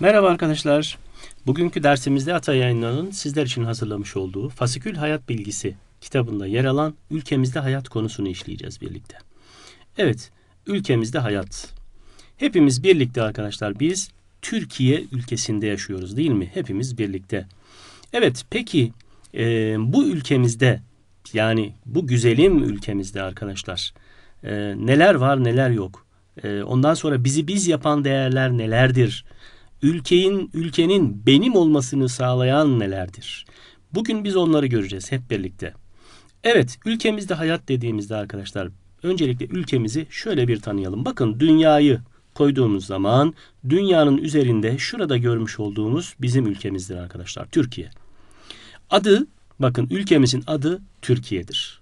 Merhaba arkadaşlar. Bugünkü dersimizde Ata Yayınları'nın sizler için hazırlamış olduğu Fasikül Hayat Bilgisi kitabında yer alan ülkemizde hayat konusunu işleyeceğiz birlikte. Evet, ülkemizde hayat. Hepimiz birlikte arkadaşlar biz Türkiye ülkesinde yaşıyoruz değil mi? Hepimiz birlikte. Evet, peki e, bu ülkemizde yani bu güzelim ülkemizde arkadaşlar e, neler var neler yok? E, ondan sonra bizi biz yapan değerler nelerdir? Ülkenin ülkenin benim olmasını sağlayan nelerdir? Bugün biz onları göreceğiz hep birlikte. Evet, ülkemizde hayat dediğimizde arkadaşlar öncelikle ülkemizi şöyle bir tanıyalım. Bakın dünyayı koyduğumuz zaman dünyanın üzerinde şurada görmüş olduğumuz bizim ülkemizdir arkadaşlar. Türkiye. Adı bakın ülkemizin adı Türkiye'dir.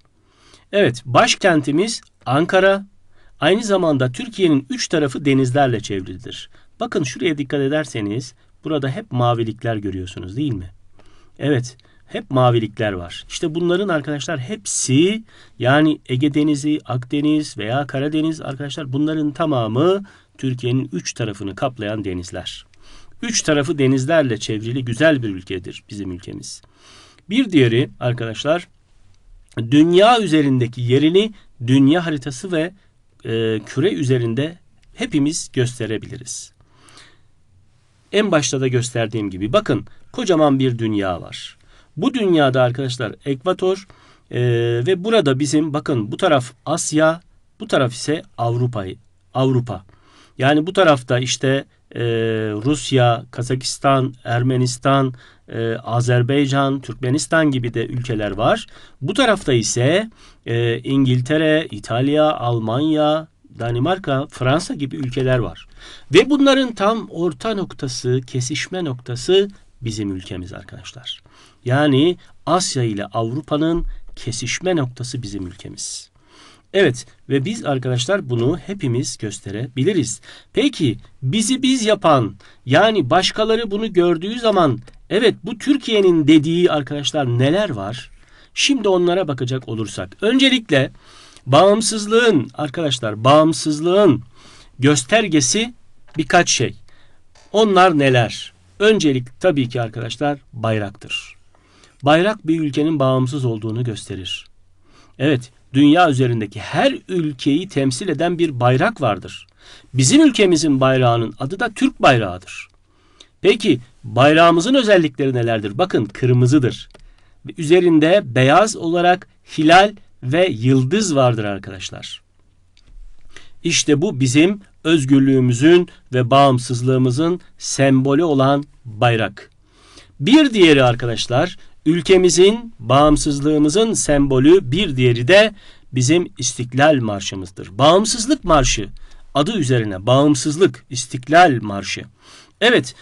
Evet, başkentimiz Ankara. Aynı zamanda Türkiye'nin üç tarafı denizlerle çevrilidir. Bakın şuraya dikkat ederseniz burada hep mavilikler görüyorsunuz değil mi? Evet hep mavilikler var. İşte bunların arkadaşlar hepsi yani Ege Denizi, Akdeniz veya Karadeniz arkadaşlar bunların tamamı Türkiye'nin üç tarafını kaplayan denizler. Üç tarafı denizlerle çevrili güzel bir ülkedir bizim ülkemiz. Bir diğeri arkadaşlar dünya üzerindeki yerini dünya haritası ve e, küre üzerinde hepimiz gösterebiliriz. En başta da gösterdiğim gibi bakın kocaman bir dünya var. Bu dünyada arkadaşlar ekvator e, ve burada bizim bakın bu taraf Asya, bu taraf ise Avrupa. Avrupa. Yani bu tarafta işte e, Rusya, Kazakistan, Ermenistan, e, Azerbaycan, Türkmenistan gibi de ülkeler var. Bu tarafta ise e, İngiltere, İtalya, Almanya, Danimarka, Fransa gibi ülkeler var. Ve bunların tam orta noktası, kesişme noktası bizim ülkemiz arkadaşlar. Yani Asya ile Avrupa'nın kesişme noktası bizim ülkemiz. Evet ve biz arkadaşlar bunu hepimiz gösterebiliriz. Peki bizi biz yapan yani başkaları bunu gördüğü zaman evet bu Türkiye'nin dediği arkadaşlar neler var? Şimdi onlara bakacak olursak öncelikle Bağımsızlığın arkadaşlar bağımsızlığın göstergesi birkaç şey. Onlar neler? Öncelik tabii ki arkadaşlar bayraktır. Bayrak bir ülkenin bağımsız olduğunu gösterir. Evet, dünya üzerindeki her ülkeyi temsil eden bir bayrak vardır. Bizim ülkemizin bayrağının adı da Türk bayrağıdır. Peki bayrağımızın özellikleri nelerdir? Bakın kırmızıdır. Üzerinde beyaz olarak hilal ve yıldız vardır arkadaşlar. İşte bu bizim özgürlüğümüzün ve bağımsızlığımızın sembolü olan bayrak. Bir diğeri arkadaşlar ülkemizin bağımsızlığımızın sembolü bir diğeri de bizim İstiklal Marşımızdır. Bağımsızlık Marşı adı üzerine bağımsızlık İstiklal Marşı. Evet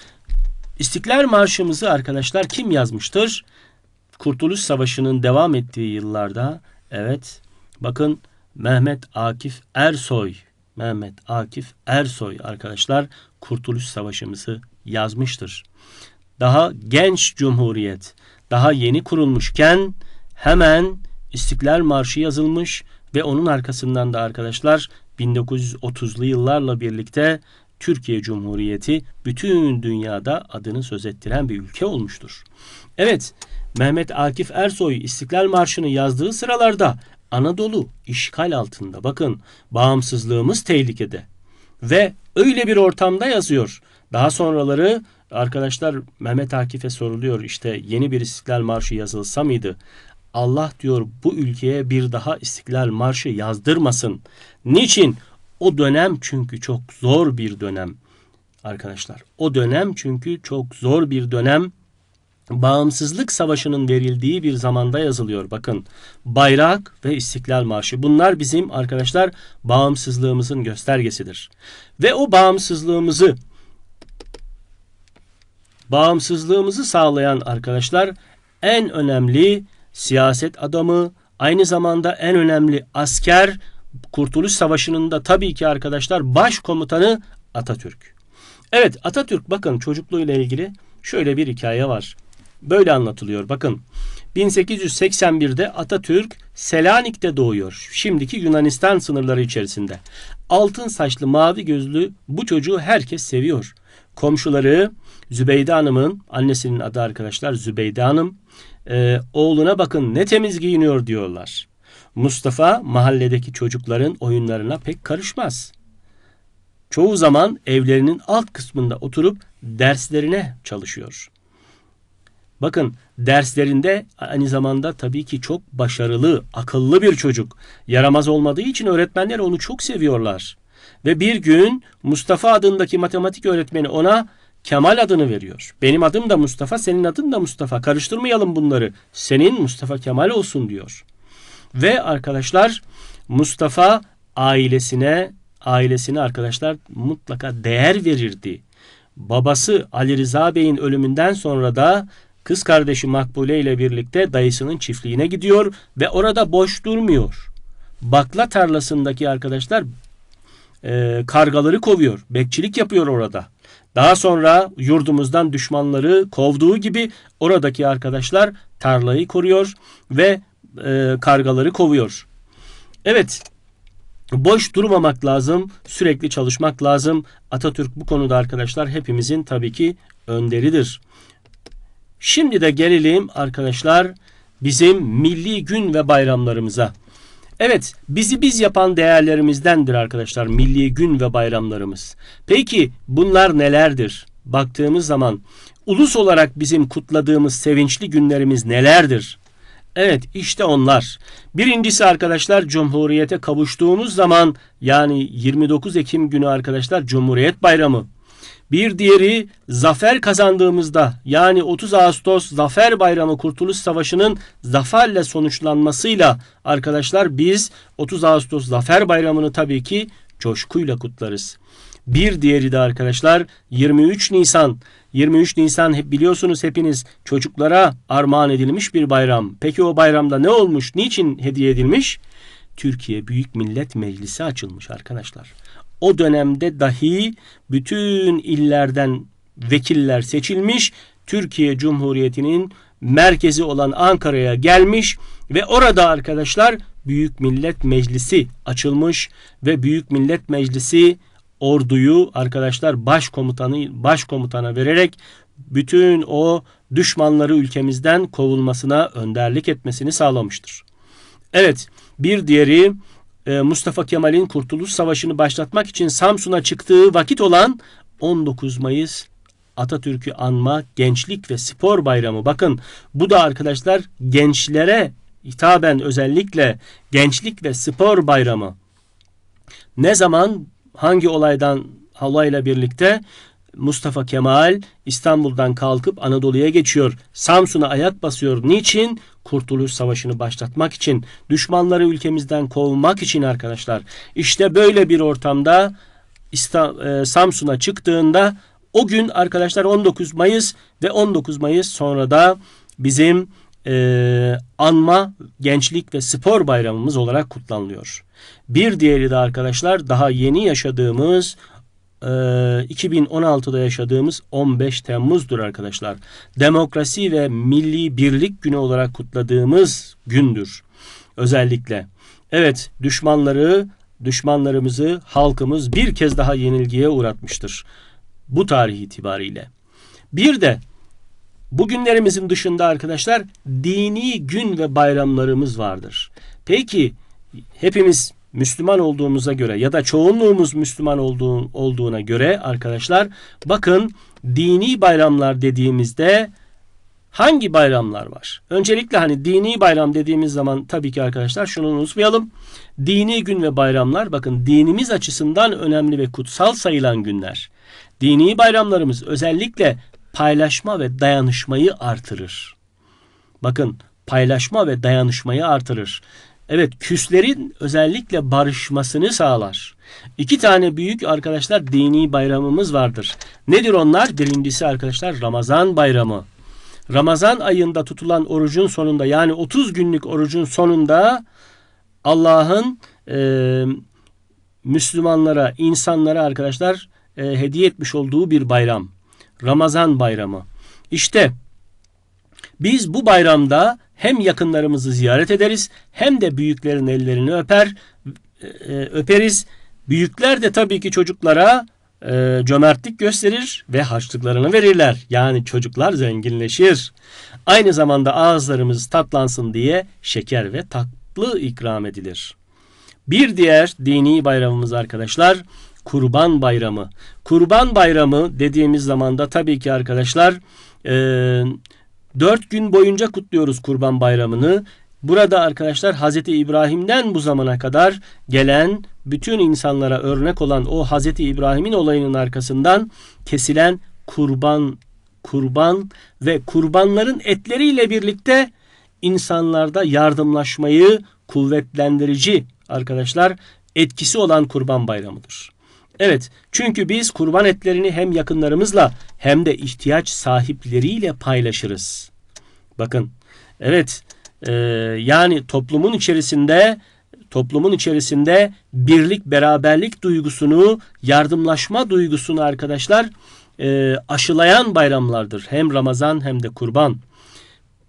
İstiklal Marşımızı arkadaşlar kim yazmıştır? Kurtuluş Savaşı'nın devam ettiği yıllarda Evet. Bakın Mehmet Akif Ersoy. Mehmet Akif Ersoy arkadaşlar Kurtuluş Savaşımızı yazmıştır. Daha genç cumhuriyet, daha yeni kurulmuşken hemen İstiklal Marşı yazılmış ve onun arkasından da arkadaşlar 1930'lu yıllarla birlikte Türkiye Cumhuriyeti bütün dünyada adını söz ettiren bir ülke olmuştur. Evet, Mehmet Akif Ersoy İstiklal Marşı'nı yazdığı sıralarda Anadolu işgal altında. Bakın bağımsızlığımız tehlikede. Ve öyle bir ortamda yazıyor. Daha sonraları arkadaşlar Mehmet Akif'e soruluyor işte yeni bir İstiklal Marşı yazılsa mıydı? Allah diyor bu ülkeye bir daha İstiklal Marşı yazdırmasın. Niçin? O dönem çünkü çok zor bir dönem arkadaşlar. O dönem çünkü çok zor bir dönem bağımsızlık savaşının verildiği bir zamanda yazılıyor. Bakın bayrak ve istiklal marşı bunlar bizim arkadaşlar bağımsızlığımızın göstergesidir. Ve o bağımsızlığımızı bağımsızlığımızı sağlayan arkadaşlar en önemli siyaset adamı, aynı zamanda en önemli asker Kurtuluş Savaşı'nın da tabii ki arkadaşlar başkomutanı Atatürk. Evet Atatürk bakın çocukluğuyla ilgili şöyle bir hikaye var. Böyle anlatılıyor. Bakın 1881'de Atatürk Selanik'te doğuyor. Şimdiki Yunanistan sınırları içerisinde. Altın saçlı mavi gözlü bu çocuğu herkes seviyor. komşuları Zübeyde Hanım'ın annesinin adı arkadaşlar Zübeyde Hanım e, oğluna bakın ne temiz giyiniyor diyorlar. Mustafa mahalledeki çocukların oyunlarına pek karışmaz. Çoğu zaman evlerinin alt kısmında oturup derslerine çalışıyor. Bakın derslerinde aynı zamanda tabii ki çok başarılı, akıllı bir çocuk. Yaramaz olmadığı için öğretmenler onu çok seviyorlar. Ve bir gün Mustafa adındaki matematik öğretmeni ona Kemal adını veriyor. Benim adım da Mustafa, senin adın da Mustafa. Karıştırmayalım bunları. Senin Mustafa Kemal olsun diyor. Ve arkadaşlar Mustafa ailesine ailesine arkadaşlar mutlaka değer verirdi. Babası Ali Rıza Bey'in ölümünden sonra da kız kardeşi Makbule ile birlikte dayısının çiftliğine gidiyor ve orada boş durmuyor. Bakla tarlasındaki arkadaşlar e, kargaları kovuyor. Bekçilik yapıyor orada. Daha sonra yurdumuzdan düşmanları kovduğu gibi oradaki arkadaşlar tarlayı koruyor ve e, kargaları kovuyor. Evet boş durmamak lazım, sürekli çalışmak lazım. Atatürk bu konuda arkadaşlar hepimizin tabii ki önderidir. Şimdi de gelelim arkadaşlar bizim milli gün ve bayramlarımıza. Evet, bizi biz yapan değerlerimizdendir arkadaşlar milli gün ve bayramlarımız. Peki bunlar nelerdir? Baktığımız zaman ulus olarak bizim kutladığımız sevinçli günlerimiz nelerdir? Evet işte onlar. Birincisi arkadaşlar Cumhuriyete kavuştuğumuz zaman yani 29 Ekim günü arkadaşlar Cumhuriyet Bayramı. Bir diğeri zafer kazandığımızda yani 30 Ağustos Zafer Bayramı Kurtuluş Savaşı'nın zaferle sonuçlanmasıyla arkadaşlar biz 30 Ağustos Zafer Bayramı'nı tabii ki coşkuyla kutlarız. Bir diğeri de arkadaşlar 23 Nisan. 23 Nisan hep biliyorsunuz hepiniz çocuklara armağan edilmiş bir bayram. Peki o bayramda ne olmuş? Niçin hediye edilmiş? Türkiye Büyük Millet Meclisi açılmış arkadaşlar. O dönemde dahi bütün illerden vekiller seçilmiş. Türkiye Cumhuriyeti'nin merkezi olan Ankara'ya gelmiş ve orada arkadaşlar Büyük Millet Meclisi açılmış ve Büyük Millet Meclisi orduyu arkadaşlar başkomutanı başkomutana vererek bütün o düşmanları ülkemizden kovulmasına önderlik etmesini sağlamıştır. Evet, bir diğeri Mustafa Kemal'in Kurtuluş Savaşı'nı başlatmak için Samsun'a çıktığı vakit olan 19 Mayıs Atatürk'ü anma Gençlik ve Spor Bayramı. Bakın bu da arkadaşlar gençlere hitaben özellikle Gençlik ve Spor Bayramı. Ne zaman hangi olaydan olayla birlikte Mustafa Kemal İstanbul'dan kalkıp Anadolu'ya geçiyor. Samsun'a ayak basıyor. Niçin? Kurtuluş Savaşı'nı başlatmak için. Düşmanları ülkemizden kovmak için arkadaşlar. İşte böyle bir ortamda e, Samsun'a çıktığında o gün arkadaşlar 19 Mayıs ve 19 Mayıs sonra da bizim e, anma, gençlik ve spor bayramımız olarak kutlanılıyor. Bir diğeri de arkadaşlar daha yeni yaşadığımız 2016'da e, yaşadığımız 15 Temmuz'dur arkadaşlar. Demokrasi ve Milli Birlik Günü olarak kutladığımız gündür. Özellikle. Evet düşmanları, düşmanlarımızı halkımız bir kez daha yenilgiye uğratmıştır. Bu tarih itibariyle. Bir de bugünlerimizin dışında arkadaşlar dini gün ve bayramlarımız vardır. Peki hepimiz Müslüman olduğumuza göre ya da çoğunluğumuz Müslüman olduğu, olduğuna göre arkadaşlar bakın dini bayramlar dediğimizde hangi bayramlar var? Öncelikle hani dini bayram dediğimiz zaman tabii ki arkadaşlar şunu unutmayalım. Dini gün ve bayramlar bakın dinimiz açısından önemli ve kutsal sayılan günler. Dini bayramlarımız özellikle paylaşma ve dayanışmayı artırır. Bakın paylaşma ve dayanışmayı artırır. Evet küslerin özellikle barışmasını sağlar. İki tane büyük arkadaşlar dini bayramımız vardır. Nedir onlar? Birincisi arkadaşlar Ramazan bayramı. Ramazan ayında tutulan orucun sonunda yani 30 günlük orucun sonunda Allah'ın e, Müslümanlara, insanlara arkadaşlar e, hediye etmiş olduğu bir bayram. Ramazan bayramı. İşte biz bu bayramda hem yakınlarımızı ziyaret ederiz hem de büyüklerin ellerini öper e, e, öperiz. Büyükler de tabii ki çocuklara e, cömertlik gösterir ve harçlıklarını verirler. Yani çocuklar zenginleşir. Aynı zamanda ağızlarımız tatlansın diye şeker ve tatlı ikram edilir. Bir diğer dini bayramımız arkadaşlar Kurban Bayramı. Kurban Bayramı dediğimiz zaman da tabii ki arkadaşlar e, 4 gün boyunca kutluyoruz Kurban Bayramı'nı. Burada arkadaşlar Hazreti İbrahim'den bu zamana kadar gelen bütün insanlara örnek olan o Hazreti İbrahim'in olayının arkasından kesilen kurban kurban ve kurbanların etleriyle birlikte insanlarda yardımlaşmayı kuvvetlendirici arkadaşlar etkisi olan kurban bayramıdır. Evet çünkü biz kurban etlerini hem yakınlarımızla hem de ihtiyaç sahipleriyle paylaşırız. Bakın evet e, yani toplumun içerisinde toplumun içerisinde birlik beraberlik duygusunu yardımlaşma duygusunu arkadaşlar e, aşılayan bayramlardır. Hem Ramazan hem de kurban.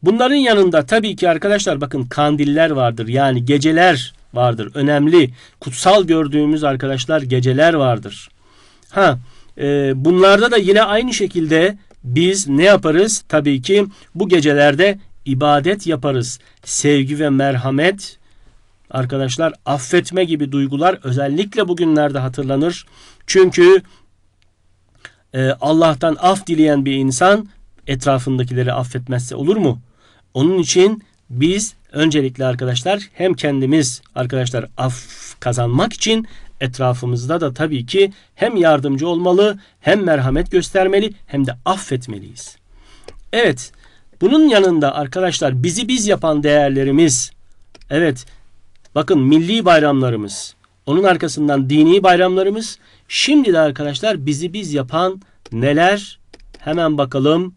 Bunların yanında tabii ki arkadaşlar bakın kandiller vardır. Yani geceler vardır. Önemli, kutsal gördüğümüz arkadaşlar geceler vardır. Ha, e, bunlarda da yine aynı şekilde biz ne yaparız? Tabii ki bu gecelerde ibadet yaparız. Sevgi ve merhamet arkadaşlar affetme gibi duygular özellikle bugünlerde hatırlanır. Çünkü e, Allah'tan af dileyen bir insan etrafındakileri affetmezse olur mu? Onun için biz öncelikle arkadaşlar hem kendimiz arkadaşlar af kazanmak için etrafımızda da tabii ki hem yardımcı olmalı, hem merhamet göstermeli, hem de affetmeliyiz. Evet, bunun yanında arkadaşlar bizi biz yapan değerlerimiz, evet, bakın milli bayramlarımız, onun arkasından dini bayramlarımız, şimdi de arkadaşlar bizi biz yapan neler? Hemen bakalım.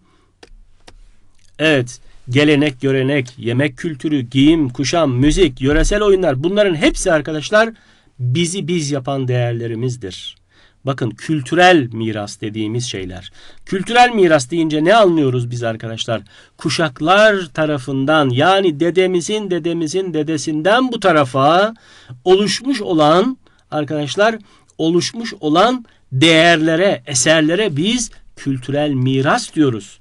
Evet, gelenek, görenek, yemek kültürü, giyim, kuşam, müzik, yöresel oyunlar bunların hepsi arkadaşlar bizi biz yapan değerlerimizdir. Bakın kültürel miras dediğimiz şeyler. Kültürel miras deyince ne anlıyoruz biz arkadaşlar? Kuşaklar tarafından yani dedemizin dedemizin dedesinden bu tarafa oluşmuş olan arkadaşlar oluşmuş olan değerlere, eserlere biz kültürel miras diyoruz.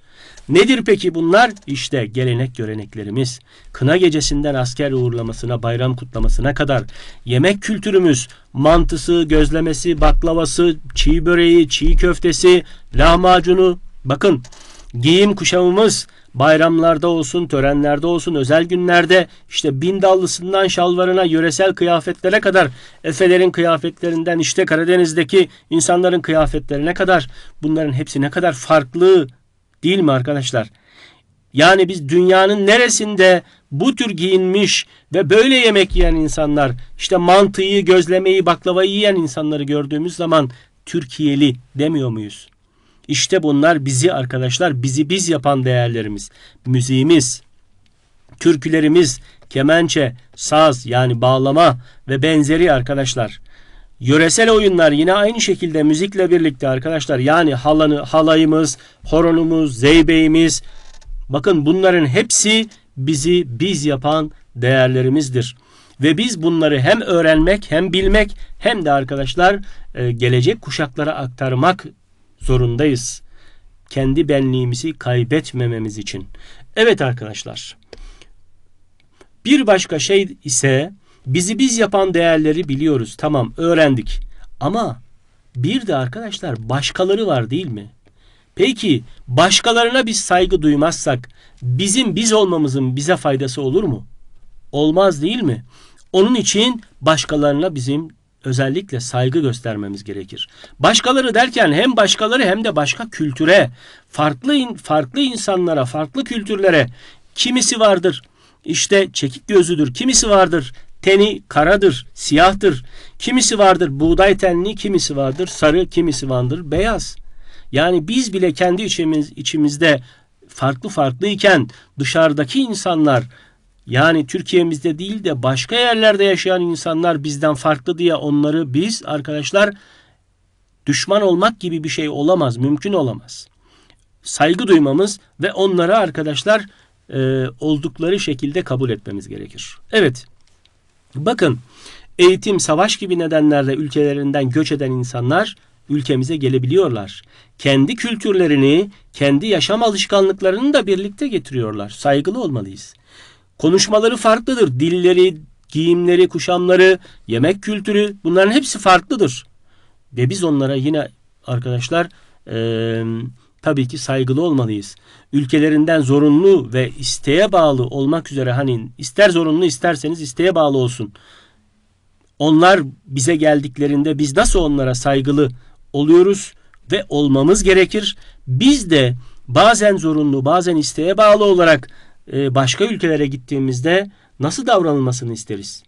Nedir peki bunlar? İşte gelenek göreneklerimiz. Kına gecesinden asker uğurlamasına, bayram kutlamasına kadar yemek kültürümüz, mantısı, gözlemesi, baklavası, çiğ böreği, çiğ köftesi, lahmacunu. Bakın giyim kuşamımız bayramlarda olsun, törenlerde olsun, özel günlerde işte bin dallısından şalvarına, yöresel kıyafetlere kadar, Efelerin kıyafetlerinden işte Karadeniz'deki insanların kıyafetlerine kadar bunların hepsi ne kadar farklı Değil mi arkadaşlar? Yani biz dünyanın neresinde bu tür giyinmiş ve böyle yemek yiyen insanlar, işte mantıyı, gözlemeyi, baklavayı yiyen insanları gördüğümüz zaman Türkiye'li demiyor muyuz? İşte bunlar bizi arkadaşlar, bizi biz yapan değerlerimiz. Müziğimiz, türkülerimiz, kemençe, saz yani bağlama ve benzeri arkadaşlar. Yöresel oyunlar yine aynı şekilde müzikle birlikte arkadaşlar yani halanı, halayımız, horonumuz, zeybeğimiz bakın bunların hepsi bizi biz yapan değerlerimizdir. Ve biz bunları hem öğrenmek hem bilmek hem de arkadaşlar e, gelecek kuşaklara aktarmak zorundayız. Kendi benliğimizi kaybetmememiz için. Evet arkadaşlar. Bir başka şey ise Bizi biz yapan değerleri biliyoruz. Tamam öğrendik. Ama bir de arkadaşlar başkaları var değil mi? Peki başkalarına biz saygı duymazsak bizim biz olmamızın bize faydası olur mu? Olmaz değil mi? Onun için başkalarına bizim özellikle saygı göstermemiz gerekir. Başkaları derken hem başkaları hem de başka kültüre, farklı farklı insanlara, farklı kültürlere kimisi vardır. İşte çekik gözüdür, kimisi vardır teni karadır, siyahtır. Kimisi vardır buğday tenli, kimisi vardır sarı, kimisi vardır beyaz. Yani biz bile kendi içimiz, içimizde farklı farklı iken dışarıdaki insanlar yani Türkiye'mizde değil de başka yerlerde yaşayan insanlar bizden farklı diye onları biz arkadaşlar düşman olmak gibi bir şey olamaz, mümkün olamaz. Saygı duymamız ve onları arkadaşlar e, oldukları şekilde kabul etmemiz gerekir. Evet, Bakın eğitim, savaş gibi nedenlerle ülkelerinden göç eden insanlar ülkemize gelebiliyorlar. Kendi kültürlerini, kendi yaşam alışkanlıklarını da birlikte getiriyorlar. Saygılı olmalıyız. Konuşmaları farklıdır. Dilleri, giyimleri, kuşamları, yemek kültürü bunların hepsi farklıdır. Ve biz onlara yine arkadaşlar e, tabii ki saygılı olmalıyız. Ülkelerinden zorunlu ve isteğe bağlı olmak üzere hani ister zorunlu isterseniz isteğe bağlı olsun. Onlar bize geldiklerinde biz nasıl onlara saygılı oluyoruz ve olmamız gerekir. Biz de bazen zorunlu bazen isteğe bağlı olarak e, başka ülkelere gittiğimizde nasıl davranılmasını isteriz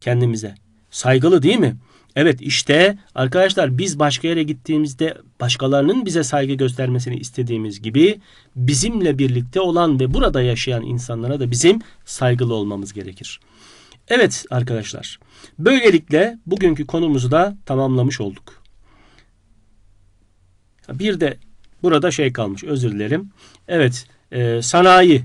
kendimize. Saygılı değil mi? Evet işte arkadaşlar biz başka yere gittiğimizde başkalarının bize saygı göstermesini istediğimiz gibi bizimle birlikte olan ve burada yaşayan insanlara da bizim saygılı olmamız gerekir. Evet arkadaşlar böylelikle bugünkü konumuzu da tamamlamış olduk. Bir de burada şey kalmış özür dilerim. Evet e, sanayi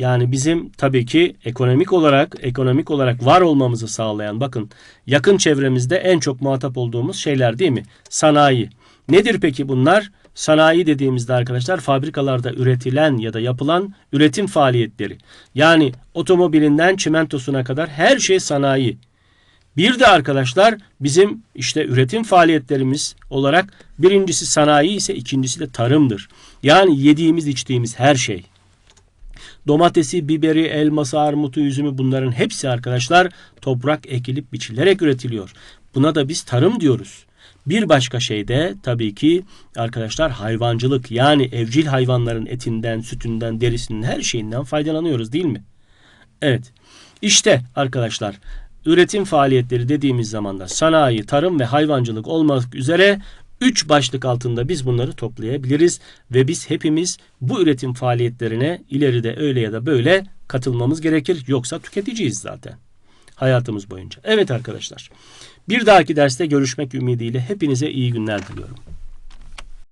yani bizim tabii ki ekonomik olarak ekonomik olarak var olmamızı sağlayan bakın yakın çevremizde en çok muhatap olduğumuz şeyler değil mi? Sanayi. Nedir peki bunlar? Sanayi dediğimizde arkadaşlar fabrikalarda üretilen ya da yapılan üretim faaliyetleri. Yani otomobilinden çimentosuna kadar her şey sanayi. Bir de arkadaşlar bizim işte üretim faaliyetlerimiz olarak birincisi sanayi ise ikincisi de tarımdır. Yani yediğimiz içtiğimiz her şey. Domatesi, biberi, elması, armutu, üzümü bunların hepsi arkadaşlar toprak ekilip biçilerek üretiliyor. Buna da biz tarım diyoruz. Bir başka şey de tabii ki arkadaşlar hayvancılık yani evcil hayvanların etinden, sütünden, derisinin her şeyinden faydalanıyoruz değil mi? Evet. İşte arkadaşlar üretim faaliyetleri dediğimiz zaman da sanayi, tarım ve hayvancılık olmak üzere Üç başlık altında biz bunları toplayabiliriz ve biz hepimiz bu üretim faaliyetlerine ileride öyle ya da böyle katılmamız gerekir. Yoksa tüketiciyiz zaten hayatımız boyunca. Evet arkadaşlar bir dahaki derste görüşmek ümidiyle hepinize iyi günler diliyorum.